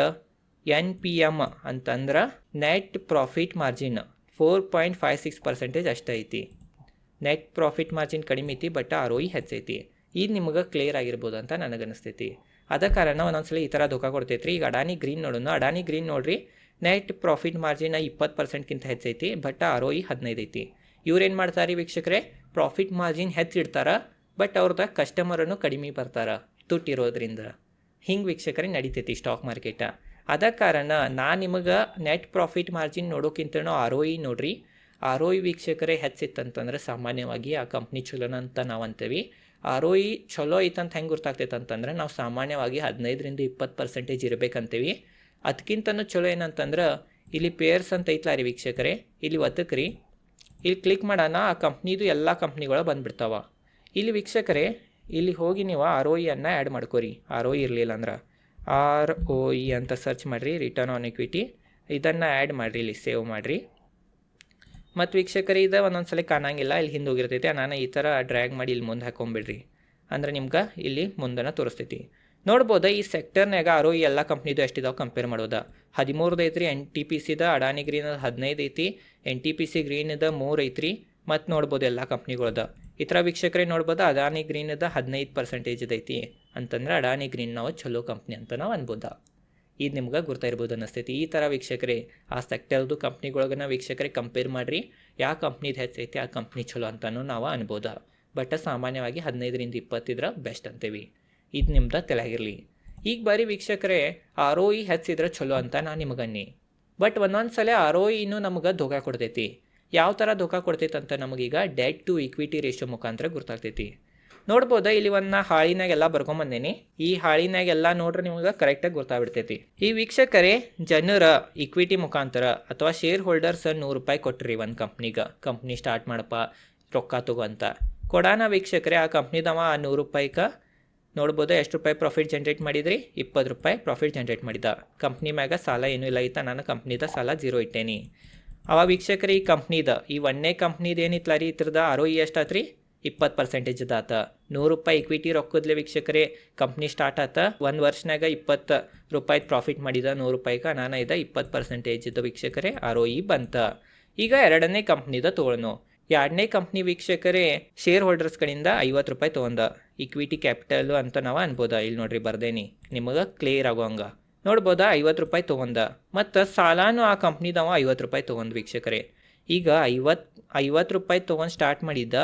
ಎನ್ ಪಿ ಎಂ ಅಂತಂದ್ರೆ net profit margin four point five six percentage ಅಷ್ಟೈತಿ net profit margin ಕಡಿಮೆ ಐತಿ, ಬಟ್ ಆರ್ ಒ ಇ ಹೆಚ್ಚೈತಿ. ಇದು ನಿಮಗೆ ಕ್ಲಿಯರ್ ಆಗಿರ್ಬೋದು ಅಂತ ನನಗನ್ನಿಸ್ತೈತಿ. ಅದ ಕಾರಣ ಒಂದೊಂದ್ಸಲ ಈ ಥರ ಧೋಕಾ ಕೊಡ್ತೈತ್ರಿ. ಈಗ ಅಡಾನಿ ಗ್ರೀನ್ ನೋಡೋಣ ಅಡಾನಿ ಗ್ರೀನ್ ನೋಡ್ರಿ ನೆಟ್ ಪ್ರಾಫಿಟ್ ಮಾರ್ಜಿನ್ ಇಪ್ಪತ್ತು ಪರ್ಸೆಂಟ್ಗಿಂತ ಹೆಚ್ಚೈತಿ ಬಟ್ ಆರ್ ಒ ಇ ಹದಿನೈದು ಐತಿ. ಇವ್ರೇನು ಮಾಡ್ತಾರೆ ವೀಕ್ಷಕರೇ? ಪ್ರಾಫಿಟ್ ಮಾರ್ಜಿನ್ ಹೆಚ್ಚಿಡ್ತಾರ ಬಟ್ ಅವ್ರದ ಕಸ್ಟಮರನ್ನು ಕಡಿಮೆ ಬರ್ತಾರ, ತುಟ್ಟಿರೋದ್ರಿಂದ. ಹಿಂಗೆ ವೀಕ್ಷಕರೇ ನಡಿತೈತಿ ಸ್ಟಾಕ್ ಮಾರ್ಕೆಟ ಅದ ಕಾರಣ ನಾ ನಿಮಗೆ ನೆಟ್ ಪ್ರಾಫಿಟ್ ಮಾರ್ಜಿನ್ ನೋಡೋಕ್ಕಿಂತನೂ ಆರ್ ಒ ಇ ನೋಡ್ರಿ. ಆರ್ ಒ ಇ ವೀಕ್ಷಕರೇ ಹೆಚ್ಚಿತ್ತಂತಂದ್ರೆ ಸಾಮಾನ್ಯವಾಗಿ ಆ ಕಂಪ್ನಿ ಚಲೋನ ಅಂತ ನಾವು ಅಂತೀವಿ. ಆರ್ ಒ ಇ ಚಲೋ ಐತಂತ ಹೆಂಗೆ ಗೊತ್ತಾಗ್ತೈತೆ ಅಂತಂದ್ರೆ ನಾವು ಸಾಮಾನ್ಯವಾಗಿ ಹದಿನೈದರಿಂದ ಇಪ್ಪತ್ತು ಪರ್ಸೆಂಟೇಜ್ ಇರಬೇಕಂತೀವಿ. ಅದಕ್ಕಿಂತನೂ ಚಲೋ ಏನಂತಂದ್ರೆ ಇಲ್ಲಿ ಪೇರ್ಸ್ ಅಂತ ಐತ್ಲ ರೀ ವೀಕ್ಷಕರೇ. ಇಲ್ಲಿ ಒತ್ತಕ್ರಿ. ಇಲ್ಲಿ ಕ್ಲಿಕ್ ಮಾಡೋಣ, ಆ ಕಂಪ್ನಿದು ಎಲ್ಲ ಕಂಪ್ನಿಗಳು ಬಂದುಬಿಡ್ತಾವ. ಇಲ್ಲಿ ವೀಕ್ಷಕರೇ, ಇಲ್ಲಿ ಹೋಗಿ ನೀವು ಆರ್ ಒ ಇಯನ್ನು ಆ್ಯಡ್ ಮಾಡ್ಕೋರಿ. ಆರ್ ಒ ಇರಲಿಲ್ಲ ಅಂದ್ರೆ. ಆರ್ ಒ ಇ ಅಂತ ಸರ್ಚ್ ಮಾಡಿರಿ ರಿಟರ್ನ್ ಆನ್ ಇಕ್ವಿಟಿ ಇದನ್ನು ಆ್ಯಡ್ ಮಾಡಿರಿ, ಇಲ್ಲಿ ಸೇವ್ ಮಾಡಿರಿ. ಮತ್ತು ವೀಕ್ಷಕರೇ, ಇದು ಒಂದೊಂದು ಸಲ ಕಾಣಂಗಿಲ್ಲ. ಇಲ್ಲಿ ಹಿಂದೆ ಹೋಗಿರ್ತೈತಿ. ನಾನು ಈ ಥರ ಡ್ರ್ಯಾಗ್ ಮಾಡಿ ಇಲ್ಲಿ ಮುಂದೆ ಹಾಕೊಂಬಿಡ್ರಿ. ಅಂದ್ರೆ ನಿಮ್ಗೆ ಇಲ್ಲಿ ಮುಂದನ ತೋರಿಸ್ತೈತಿ. ನೋಡ್ಬೋದು, ಈ ಸೆಕ್ಟರ್ನಾಗ ಆರೋ ಈ ಎಲ್ಲ ಕಂಪ್ನಿದು ಎಷ್ಟಿದಾವೆ ಕಂಪೇರ್ ಮಾಡೋದು ಹದಿಮೂರದು ಐತ್ರಿ ಎನ್ ಟಿ ಪಿ ಸಿದ ಅಡಾನಿ ಗ್ರೀನ್ ಹದಿನೈದು ಐತಿ. ಎನ್ ಟಿ ಪಿ ಸಿ ಗ್ರೀನ್ದ ಮೂರು ಐತ್ರಿ. ಮತ್ತು ನೋಡ್ಬೋದು ಎಲ್ಲ ಕಂಪ್ನಿಗಳದ ಈ ಥರ ವೀಕ್ಷಕರೇ ನೋಡ್ಬೋದು ಅಡಾನಿ ಇದ ಹದಿನೈದು ಪರ್ಸೆಂಟೇಜ್ ಐತಿ ಅಂತಂದ್ರೆ ಅಡಾನಿ ಗ್ರೀನ್ ನಾವು ಚಲೋ ಕಂಪ್ನಿ ಅಂತ ನಾವು ಅನ್ಬೋದ. ಇದು ನಿಮ್ಗೆ ಗುರ್ತಾಯಿರ್ಬೋದು ಅನ್ನಿಸ್ತೈತಿ. ಈ ಥರ ವೀಕ್ಷಕರೇ, ಆ ಸೆಕ್ಟರ್ದು ಕಂಪ್ನಿಗೊಳಗನ ವೀಕ್ಷಕರೇ ಕಂಪೇರ್ ಮಾಡಿರಿ. ಯಾವ ಕಂಪ್ನಿದು ಹೆಚ್ಚೈತಿ ಆ ಕಂಪ್ನಿ ಚಲೋ ಅಂತಲೂ ನಾವು ಅನ್ಬೋದು. ಬಟ್ ಸಾಮಾನ್ಯವಾಗಿ ಹದಿನೈದರಿಂದ ಇಪ್ಪತ್ತಿದ್ರೆ ಬೆಸ್ಟ್ ಅಂತೀವಿ. ಇದು ನಿಮ್ದು ತಲೆಯಾಗಿರಲಿ. ಈಗ ಬರೀ ವೀಕ್ಷಕರೇ, ಆರ್ ಒ ಇ ಹೆಚ್ಚಿದ್ರೆ ಚಲೋ ಅಂತ ನಾನು ನಿಮಗನ್ನಿ. ಬಟ್ ಒಂದೊಂದು ಸಲ ಆರ್ ಒ ಇನೂ ನಮ್ಗೆ ಧೋಕಾ ಕೊಡ್ತೈತಿ. ಯಾವ ಥರ ಧೋಕಾ ಕೊಡ್ತೈತಿ ಅಂತ ನಮಗೀಗ ಡೆಟ್ ಟು ಇಕ್ವಿಟಿ ರೇಷಿಯೋ ಮುಖಾಂತರ ಗೊತ್ತಾಗ್ತೈತಿ ನೋಡ್ಬೋದ? ಇಲ್ಲಿ ಒಂದು ನಾ ಹಾಳಿನಾಗೆಲ್ಲ ಬರ್ಕೊಂಬಂದೇನಿ ಈ ಹಾಳಿನಾಗೆಲ್ಲ ನೋಡ್ರಿ ನಿಮ್ಗೆ ಕರೆಕ್ಟಾಗಿ ಗೊತ್ತಾಗ್ಬಿಡ್ತೈತಿ. ಈ ವೀಕ್ಷಕರೇ, ಜನರ ಇಕ್ವಿಟಿ ಮುಖಾಂತರ ಅಥವಾ ಶೇರ್ ಹೋಲ್ಡರ್ಸ್ ನೂರು ರೂಪಾಯಿ ಕೊಟ್ರಿ ಒಂದು ಕಂಪ್ನಿಗೆ ಕಂಪ್ನಿ ಸ್ಟಾರ್ಟ್ ಮಾಡಪ್ಪ, ರೊಕ್ಕ ತಗೋ ಅಂತ. ಕೊಡಾನ ವೀಕ್ಷಕರೇ, ಆ ಕಂಪ್ನಿದವ ಆ ನೂರು ರೂಪಾಯಿಕ ನೋಡ್ಬೋದು? ಎಷ್ಟು ರೂಪಾಯಿ ಪ್ರಾಫಿಟ್ ಜನ್ರೇಟ್ ಮಾಡಿದ್ರಿ? ಇಪ್ಪತ್ತು ರೂಪಾಯಿ ಪ್ರಾಫಿಟ್ ಜನ್ರೇಟ್ ಮಾಡಿದ. ಕಂಪ್ನಿ ಮ್ಯಾಗ ಸಾಲ ಏನೂ ಇಲ್ಲ. ಐತ ನಾನು ಕಂಪ್ನಿದ ಸಾಲ ಜೀರೋ ಇಟ್ಟೇನಿ. ಅವ ವೀಕ್ಷಕರು, ಈ ಕಂಪ್ನಿದ ಈ ಒಂದೇ ಕಂಪ್ನಿದ ಏನಿತ್ತಲ್ಲ ರೀ ಇದ್ರದ ಆರೋ ಇ ಎಷ್ಟಾತ್ರಿ ಇಪ್ಪತ್ತು ಪರ್ಸೆಂಟೇಜ್ ಆತ ನೂರು ರೂಪಾಯಿ ಇಕ್ವಿಟಿ ರೊಕ್ಕದ್ಲೆ ವೀಕ್ಷಕರೇ ಕಂಪ್ನಿ ಸ್ಟಾರ್ಟ್ ಆತ. ಒಂದು ವರ್ಷನಾಗ ಇಪ್ಪತ್ತು ರೂಪಾಯಿ ಪ್ರಾಫಿಟ್ ಮಾಡಿದ, ನೂರು ರೂಪಾಯಿಗೆ ನಾನು ಇದ, ಇಪ್ಪತ್ತು ಪರ್ಸೆಂಟೇಜ್ ಇದ್ದ ವೀಕ್ಷಕರೇ, ಆರ್ ಒ ಇ ಬಂತ. ಈಗ ಎರಡನೇ ಕಂಪ್ನಿದ ತೊಗೊಳನು ಎರಡನೇ ಕಂಪ್ನಿ ವೀಕ್ಷಕರೇ ಶೇರ್ ಹೋಲ್ಡರ್ಸ್ ಕಡೆಯಿಂದ ಐವತ್ತು ರೂಪಾಯಿ ತೊಗೊಂಡ. ಇಕ್ವಿಟಿ ಕ್ಯಾಪಿಟಲ್ ಅಂತ ನಾವು ಅನ್ಬೋದ. ಇಲ್ಲಿ ನೋಡ್ರಿ, ಬರ್ದೇನಿ. ನಿಮಗೆ ಕ್ಲಿಯರ್ ಆಗೋಂಗ ನೋಡ್ಬೋದಾ, ಐವತ್ತು ರೂಪಾಯಿ ತೊಗೊಂಡ. ಮತ್ತು ಸಾಲಾನು ಆ ಕಂಪ್ನಿದವ ಐವತ್ತು ರೂಪಾಯಿ ತೊಗೊಂಡು ವೀಕ್ಷಕರೇ. ಈಗ ಐವತ್ತು ಐವತ್ತು ರೂಪಾಯಿ ತೊಗೊಂಡು ಸ್ಟಾರ್ಟ್ ಮಾಡಿದ್ದ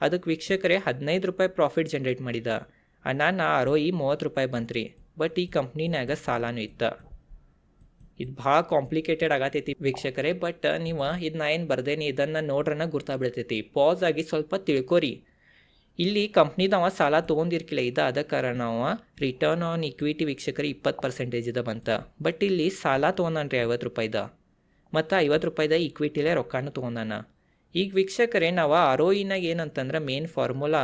ಅದಕ್ಕೆ ವೀಕ್ಷಕರೇ ಹದಿನೈದು ರೂಪಾಯಿ ಪ್ರಾಫಿಟ್ ಜನ್ರೇಟ್ ಮಾಡಿದ. ನಾನು ಆರೋ ಈ ಮೂವತ್ತು ರೂಪಾಯಿ ಬಂತ್ರಿ ಬಟ್ ಈ ಕಂಪ್ನಿನಾಗ ಸಾಲನೂ ಇತ್ತ. ಇದು ಭಾಳ ಕಾಂಪ್ಲಿಕೇಟೆಡ್ ಆಗತೈತಿ ವೀಕ್ಷಕರೇ ಬಟ್ ನೀವು ಇದನ್ನ ಏನು ಬರ್ದೇನಿ, ಇದನ್ನು ನೋಡ್ರನ್ನ ಗುರ್ತಾಗ್ಬಿಡ್ತೈತಿ ಪಾಸ್ ಆಗಿ ಸ್ವಲ್ಪ ತಿಳ್ಕೊರಿ. ಇಲ್ಲಿ ಕಂಪ್ನಿದವ ಸಾಲ ತೊಗೊಂಡಿರ್ಕಿಲ್ಲ, ಇದು ಅದ ಕಾರಣ ಅವ ರಿಟರ್ನ್ ಆನ್ ಇಕ್ವಿಟಿ ವೀಕ್ಷಕರಿಗೆ ಇಪ್ಪತ್ತು ಪರ್ಸೆಂಟೇಜ್ ಬಂತ. ಬಟ್ ಇಲ್ಲಿ ಸಾಲ ತೊಗೊಂಡಾನ್ರಿ ಐವತ್ತು ರೂಪಾಯಿದ. ಮತ್ತು ಐವತ್ತು ರೂಪಾಯಿದ ಇಕ್ವಿಟಿಲೇ ರೊಕ್ಕನೂ ತೊಗೊಂಡಾನ. ಈಗ ವೀಕ್ಷಕರೇ, ನಾವು ಆರ್ ಒ ಇನಾಗ ಏನಂತಂದ್ರೆ ಮೇನ್ ಫಾರ್ಮುಲಾ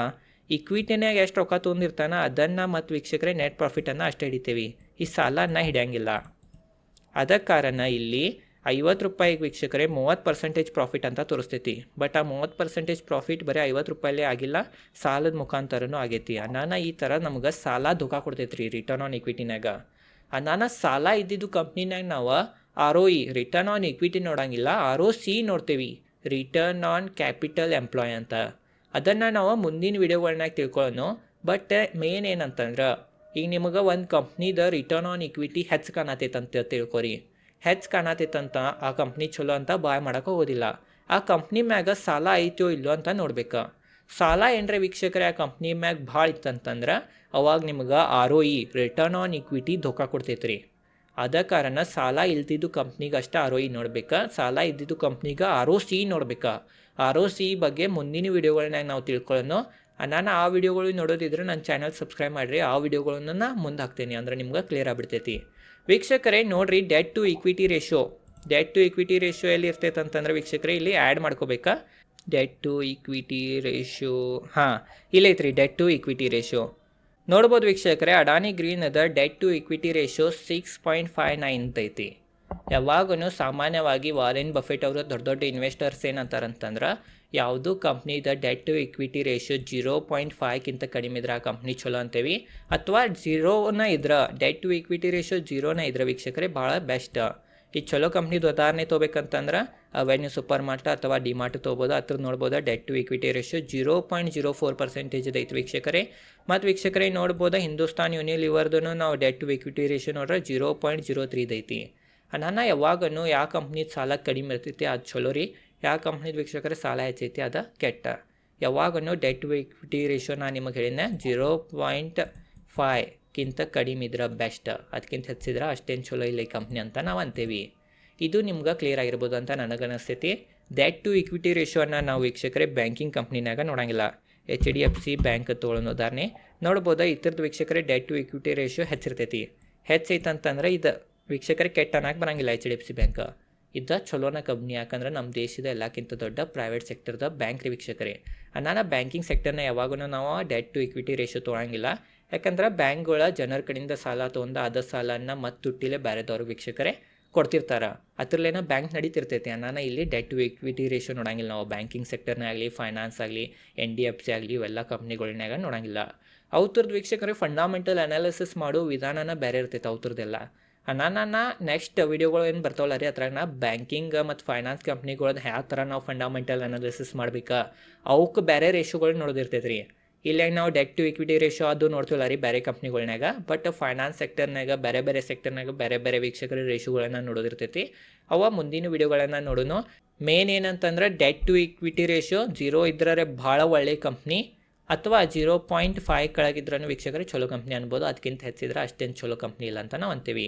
ಇಕ್ವಿಟಿನಾಗ ಎಷ್ಟು ರೊಕ್ಕ ತೊಗೊಂಡಿರ್ತಾನ ಅದನ್ನು ಮತ್ತು ವೀಕ್ಷಕರೇ ನೆಟ್ ಪ್ರಾಫಿಟನ್ನು ಅಷ್ಟೇ ಹಿಡಿತೀವಿ. ಈ ಸಾಲನ ಹಿಡಿಯಂಗಿಲ್ಲ. ಅದ ಕಾರಣ ಇಲ್ಲಿ ಐವತ್ತು ರೂಪಾಯಿಗೆ ವೀಕ್ಷಕರೇ ಮೂವತ್ತು ಪರ್ಸೆಂಟೇಜ್ ಪ್ರಾಫಿಟ್ ಅಂತ ತೋರಿಸ್ತೈತಿ. ಬಟ್ ಆ ಮೂವತ್ತು ಪರ್ಸೆಂಟೇಜ್ ಪ್ರಾಫಿಟ್ ಬರೀ ಐವತ್ತು ರೂಪಾಯಲ್ಲೇ ಆಗಿಲ್ಲ, ಸಾಲದ ಮುಖಾಂತರನೂ ಆಗೈತಿ. ಅನಾನ ಈ ಥರ ನಮ್ಗೆ ಸಾಲ ದುಃಖ ಕೊಡ್ತೈತಿ ರೀ ರಿಟರ್ನ್ ಆನ್ ಇಕ್ವಿಟಿನಾಗ ಅನಾನ ಸಾಲ ಇದ್ದಿದ್ದು ಕಂಪ್ನಿನಾಗ ನಾವು R O E return on equity ನೋಡಂಗಿಲ್ಲ R O C ನೋಡ್ತೇವಿ. ರಿಟರ್ನ್ ಆನ್ ಕ್ಯಾಪಿಟಲ್ ಎಂಪ್ಲಾಯ್ ಅಂತ. ಅದನ್ನು ನಾವು ಮುಂದಿನ ವಿಡಿಯೋಗಳ್ನಾಗ ತಿಳ್ಕೊಳ್ಳೋಣ ಬಟ್ ಮೇನ್ ಏನಂತಂದ್ರೆ, ಈಗ ನಿಮಗೆ ಒಂದು ಕಂಪ್ನಿದ ರಿಟರ್ನ್ ಆನ್ ಇಕ್ವಿಟಿ ಹೆಚ್ಚು ಕಾಣತೈತಂತ ಅಂತ ತಿಳ್ಕೊರಿ. ಹೆಚ್ಚು ಕಾಣತೈತಂತ ಆ ಕಂಪ್ನಿ ಚಲೋ ಅಂತ ಬಾಯ್ ಮಾಡೋಕೆ ಹೋಗೋದಿಲ್ಲ. ಆ ಕಂಪ್ನಿ ಮ್ಯಾಗ ಸಾಲ ಐತೋ ಇಲ್ಲೋ ಅಂತ ನೋಡ್ಬೇಕು. ಸಾಲ ಏನರ ವೀಕ್ಷಕರೇ, ಆ ಕಂಪ್ನಿ ಮ್ಯಾಗ ಭಾಳ ಇತ್ತಂತಂದ್ರೆ, ಅವಾಗ ನಿಮ್ಗೆ R O E return on equity ಧೋಕಾ ಕೊಡ್ತೈತೆ ಅದ ಕಾರಣ ಸಾಲ ಇಲ್ದಿದ್ದು ಕಂಪ್ನಿಗೆ ಅಷ್ಟೇ ಆರ್ ಒ ಇ ನೋಡ್ಬೇಕಾ? ಸಾಲ ಇದ್ದಿದ್ದು ಕಂಪ್ನಿಗೆ ಆರ್ ಒ ಸಿ ನೋಡ್ಬೇಕಾ? ಆರ್ ಒ ಸಿ ಬಗ್ಗೆ ಮುಂದಿನ ವಿಡಿಯೋಗಳನ್ನಾಗ ನಾವು ತಿಳ್ಕೊಳ್ಳೋಣ. ನಾನು ಆ ವಿಡಿಯೋಗಳು ನೋಡೋದಿದ್ರೆ ನನ್ನ ಚಾನಲ್ ಸಬ್ಸ್ಕ್ರೈಬ್ ಮಾಡಿರಿ. ಆ ವಿಡಿಯೋಗಳನ್ನ ಮುಂದೆ ಹಾಕ್ತೀನಿ ಅಂದ್ರೆ ನಿಮ್ಗೆ ಕ್ಲಿಯರ್ ಆಗಿಬಿಡ್ತೈತಿ. ವೀಕ್ಷಕರೇ, ನೋಡ್ರಿ debt to equity ratio debt to equity ratio ಎಲ್ಲಿ ಇರ್ತೈತೆ ಅಂತಂದ್ರೆ ವೀಕ್ಷಕರೇ, ಇಲ್ಲಿ ಆ್ಯಡ್ ಮಾಡ್ಕೋಬೇಕಾ? ಡೆಟ್ ಟು ಇಕ್ವಿಟಿ ರೇಷೋ ಹಾಂ ಇಲ್ಲೈತ್ರಿ ಡೆಟ್ ಟು ಇಕ್ವಿಟಿ ರೇಷೋ ನೋಡ್ಬೋದು ವೀಕ್ಷಕರೇ ಅಡಾನಿ ಗ್ರೀನ್ ಅದ debt to equity ratio six point five nine ಐತಿ ಯಾವಾಗೂ ಸಾಮಾನ್ಯವಾಗಿ ವಾರೆನ್ ಬಫೆಟ್ ಅವರು ದೊಡ್ಡ ದೊಡ್ಡ ಇನ್ವೆಸ್ಟರ್ಸ್ ಏನಂತಾರಂತಂದ್ರೆ, ಯಾವುದು ಕಂಪ್ನಿದ debt to equity ratio zero point ಫೈವ್ಗಿಂತ ಕಡಿಮೆ ಇದ್ರೆ ಆ ಕಂಪ್ನಿ ಚಲೋ ಅಂತೇವಿ. ಅಥವಾ ಜೀರೋನ ಇದ್ರೆ ಡೆಟ್ ಟು ಇಕ್ವಿಟಿ ರೇಷಿಯೋ ಜೀರೋನ ಇದ್ರೆ ವೀಕ್ಷಕರೇ, ಭಾಳ ಬೆಸ್ಟ್ ಈ ಚಲೋ ಕಂಪ್ನಿದು ಉದಾಹರಣೆ ತೊಗೊಬೇಕಂತಂದ್ರೆ ಅವೆನ್ಯೂ ಸೂಪರ್ ಮಾರ್ಟ್ ಅಥವಾ ಡಿಮಾರ್ಟ್ ತೊಗೋಬೋದು. ಅದ್ರ ನೋಡ್ಬೋದು debt to equity ratio zero point zero four percentage ಐತೆ ವೀಕ್ಷಕರೇ. ಮತ್ತು ವೀಕ್ಷಕರೇ ನೋಡ್ಬೋದು ಹಿಂದೂಸ್ತಾನ್ ಯೂನಿಲಿವರ್ದು ನಾವು ಡೆಟ್ ಟು ಇಕ್ವಿಟಿ ರೇಷಿಯೋ ನೋಡ್ರೆ ಜೀರೋ ಪಾಯಿಂಟ್ ಜೀರೋ ತ್ರೀ ಐತಿ. ನಾನು ಯಾವಾಗನು ಯಾವ ಕಂಪ್ನಿದು ಸಾಲ ಕಡಿಮೆ ಇರ್ತೈತಿ ಅದು ಚಲೋ ರೀ. ಯಾವ ಕಂಪ್ನಿದು ವೀಕ್ಷಕರೇ ಸಾಲ ಹೆಚ್ಚೈತಿ ಅದು ಕೆಟ್ಟ. ಯಾವಾಗನು ಡೆಟ್ ಟು ಇಕ್ವಿಟಿ ರೇಷಿಯೋ ನಾನು ನಿಮಗೆ ಹೇಳಿದ್ದೆ ಜೀರೋ ಪಾಯಿಂಟ್ ಫೈವ್ಗಿಂತ ಕಡಿಮೆ ಇದ್ರೆ ಬೆಸ್ಟ್ ಅದಕ್ಕಿಂತ ಹೆಚ್ಚಿದ್ರೆ ಅಷ್ಟೇನು ಚಲೋ ಇಲ್ಲ ಈ ಕಂಪ್ನಿ ಅಂತ ನಾವು ಅಂತೀವಿ. ಇದು ನಿಮ್ಗೆ ಕ್ಲಿಯರ್ ಆಗಿರ್ಬೋದು ಅಂತ ನನಗನ್ನಿಸ್ತೈತಿ ದ್ಯಾಟ್ ಟು ಇಕ್ವಿಟಿ ರೇಷೋನ ನಾವು ವೀಕ್ಷಕರೇ ಬ್ಯಾಂಕಿಂಗ್ ಕಂಪ್ನಿನಾಗ ನೋಡಂಗಿಲ್ಲ. H D F C bank ತೊಗೊಳೋ ಉದಾಹರಣೆ ನೋಡ್ಬೋದು ಇತರದ್ದು ವೀಕ್ಷಕರೇ ಡೆಟ್ ಟು ಇಕ್ವಿಟಿ ರೇಷಿಯೋ ಹೆಚ್ಚಿರ್ತೈತಿ ಹೆಚ್ಚೈತಂತಂದ್ರೆ ಇದು ವೀಕ್ಷಕರೇ ಕೆಟ್ಟ ಅನ್ನಕ್ಕೆ ಬರಂಗಿಲ್ಲ H D F C bank ಇದ್ದ ಚಲೋನ ಕಂಪ್ನಿ ಯಾಕಂದ್ರೆ ನಮ್ಮ ದೇಶದ ಎಲ್ಲಕ್ಕಿಂತ ದೊಡ್ಡ ಪ್ರೈವೇಟ್ ಸೆಕ್ಟರ್ದ ಬ್ಯಾಂಕ್ ರೀ ವೀಕ್ಷಕರೇ. ನಾನು ಬ್ಯಾಂಕಿಂಗ್ ಸೆಕ್ಟರ್ನ ಯಾವಾಗೂ ನಾವು ಡೆಟ್ ಟು ಇಕ್ವಿಟಿ ರೇಷಿಯೋ ತೊಗೊಳಂಗಿಲ್ಲ ಯಾಕಂದ್ರೆ ಬ್ಯಾಂಕ್ಗಳ ಜನರ ಕಡೆಯಿಂದ ಸಾಲ ತೊಗೊಂಡು ಅದ ಸಾಲನ ಮತ್ತು ತುಟ್ಟಿಲೆ ಬೇರೆದವ್ರಿಗೆ ವೀಕ್ಷಕರೇ ಕೊಡ್ತಿರ್ತಾರೆ. ಅದ್ರಲ್ಲೇನ ಬ್ಯಾಂಕ್ ನಡೀತಿರ್ತೈತಿ. ನಾನು ಇಲ್ಲಿ ಡೆಟ್ ಟು ಇಕ್ವಿಟಿ ರೇಷಿಯೋ ನೋಡಂಗಿಲ್ಲ ನಾವು. ಬ್ಯಾಂಕಿಂಗ್ ಸೆಕ್ಟರ್ನೇ ಆಗಲಿ ಫೈನಾನ್ಸ್ ಆಗಲಿ ಎನ್ ಡಿ ಎಫ್ ಸಿ ಆಗಲಿ, ಇವೆಲ್ಲ ಕಂಪ್ನಿಗಳ್ನಾಗ ನೋಡಂಗಿಲ್ಲ. ಅವ್ರದ್ದು ವೀಕ್ಷಕರೇ ಫಂಡಾಮೆಂಟಲ್ ಅನಾಲಿಸಿಸ್ ಮಾಡೋ ವಿಧಾನನ ಬೇರೆ ಇರ್ತೈತೆ ಅವ್ರದ್ದೆಲ್ಲ ನಾನು ನೆಕ್ಸ್ಟ್ ವಿಡಿಯೋಗಳು ಏನು ಬರ್ತಾವಲ್ಲ ರೀ ಅದ್ರಾಗ? ನಾ ಬ್ಯಾಂಕಿಂಗ್ ಮತ್ತು ಫೈನಾನ್ಸ್ ಕಂಪ್ನಿಗಳದ್ದು ಯಾವ ಥರ ನಾವು ಫಂಡಾಮೆಂಟಲ್ ಅನಾಲಿಸಿಸ್ ಮಾಡ್ಬೇಕು? ಅವಕ್ಕೆ ಬೇರೆ ರೇಷಿಯೋಗಳು ನೋಡೋದಿರ್ತೈತೆ ರೀ ಇಲ್ಲಾಗ ನಾವು ಡೆಟ್ ಟು ಇಕ್ವಿಟಿ ರೇಷೋ ಅದು ನೋಡ್ತೀವಲ್ಲ ರೀ ಬೇರೆ ಕಂಪ್ನಿಗಳ್ನಾಗ ಬಟ್ ಫೈನಾನ್ಸ್ ಸೆಕ್ಟರ್ನಾಗ ಬೇರೆ ಬೇರೆ ಸೆಕ್ಟರ್ನಾಗ ಬೇರೆ ಬೇರೆ ವೀಕ್ಷಕರ ರೇಷಿಯೋಗಳನ್ನ ನೋಡೋದಿರ್ತೈತಿ. ಅವ ಮುಂದಿನ ವಿಡಿಯೋಗಳನ್ನು ನೋಡೋನು. ಮೇನ್ ಏನಂತಂದ್ರೆ debt to equity ratio zero ಇದ್ರೆ ಭಾಳ ಒಳ್ಳೆ ಕಂಪ್ನಿ ಅಥವಾ ಜೀರೋ ಪಾಯಿಂಟ್ ಫೈವ್ ಕೆಳಗಿದ್ರೂ ವೀಕ್ಷಕರು ಚಲೋ ಕಂಪ್ನಿ ಅನ್ಬೋದು. ಅದಕ್ಕಿಂತ ಹೆಚ್ಚಿದ್ರೆ ಅಷ್ಟೇನು ಚಲೋ ಕಂಪ್ನಿ ಇಲ್ಲ ಅಂತ ನಾವು ಅಂತೀವಿ.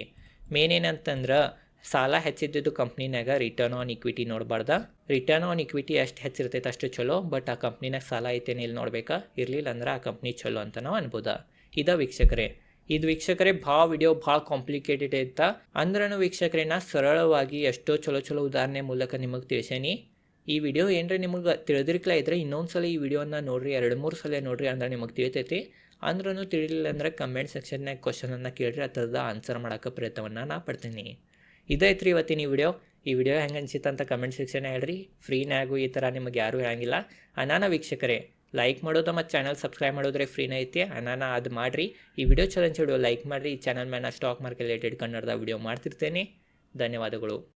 ಮೇನ್ ಏನಂತಂದ್ರೆ ಸಾಲ ಹೆಚ್ಚಿದ್ದಿದ್ದು ಕಂಪ್ನಿನಾಗ ರಿಟರ್ನ್ ಆನ್ ಇಕ್ವಿಟಿ ನೋಡಬಾರ್ದ. ರಿಟರ್ನ್ ಆನ್ ಇಕ್ವಿಟಿ ಎಷ್ಟು ಹೆಚ್ಚಿರ್ತೈತೆ ಅಷ್ಟು ಚಲೋ ಬಟ್ ಆ ಕಂಪ್ನಿನಾಗ ಸಾಲ ಐತೇನು ಇಲ್ಲಿ ನೋಡ್ಬೇಕಾ? ಇರಲಿಲ್ಲ ಅಂದ್ರೆ ಆ ಕಂಪ್ನಿ ಚಲೋ ಅಂತ ನಾವು ಅನ್ಬೋದ. ಇದ ವೀಕ್ಷಕರೇ. ಇದು ವೀಕ್ಷಕರೇ ಭಾಳ ವಿಡಿಯೋ ಭಾಳ ಕಾಂಪ್ಲಿಕೇಟೆಡ್ ಇತ್ತ. ಅಂದ್ರೂ ವೀಕ್ಷಕರೇ, ನಾ ಸರಳವಾಗಿ ಎಷ್ಟೋ ಚಲೋ ಚಲೋ ಉದಾಹರಣೆ ಮೂಲಕ ನಿಮಗೆ ತಿಳಿಸೇನಿ. ಈ ವಿಡಿಯೋ ಏನರ ನಿಮಗೆ ತಿಳಿದಿರ್ಕಲ ಇದ್ರೆ ಇನ್ನೊಂದು ಸಲ ಈ ವಿಡಿಯೋನ ನೋಡ್ರಿ, ಎರಡು ಮೂರು ಸಲ ನೋಡ್ರಿ ಅಂದ್ರೆ ನಿಮಗೆ ತಿಳಿತೈತಿ. ಅಂದ್ರೂ ತಿಳಿಲಿಲ್ಲ ಅಂದ್ರೆ ಕಮೆಂಟ್ ಸೆಕ್ಷನ್ನಾಗ ಕ್ವಶನನ್ನು ಕೇಳ್ರಿ ಅದರದ ಆನ್ಸರ್ ಮಾಡೋಕೆ ಪ್ರಯತ್ನವನ್ನು ನಾ ಪಡ್ತೀನಿ. ಇದೈತ್ರಿ ಇವತ್ತಿನ ಈ ವಿಡಿಯೋ ಈ ವಿಡಿಯೋ ಹೆಂಗೆ ಅನಿಸಿತ್ತು ಅಂತ ಕಮೆಂಟ್ ಸೆಕ್ಷನ್ ಹೇಳ್ರಿ. ಫ್ರೀನಾಗು ಈ ಥರ ನಿಮಗೆ ಯಾರೂ ಹೇಳಂಗಿಲ್ಲ. ಅನಾನ ವೀಕ್ಷಕರೇ ಲೈಕ್ ಮಾಡೋದು ಮತ್ತು ಚಾನಲ್ ಸಬ್ಸ್ಕ್ರೈಬ್ ಮಾಡಿದ್ರೆ ಫ್ರೀನೇ ಐತಿ. ಅನಾನ ಅದು ಮಾಡಿರಿ. ಈ ವಿಡಿಯೋ ಚಲೋ ವಿಡಿಯೋ ಲೈಕ್ ಮಾಡಿರಿ. ಈ ಚಾನಲ್ ಮೇಲೆ ಸ್ಟಾಕ್ ಮಾರ್ಕೆಟ್ ರಿಲೇಟೆಡ್ ಕನ್ನಡದ ವಿಡಿಯೋ ಮಾಡ್ತಿರ್ತೇನೆ. ಧನ್ಯವಾದಗಳು.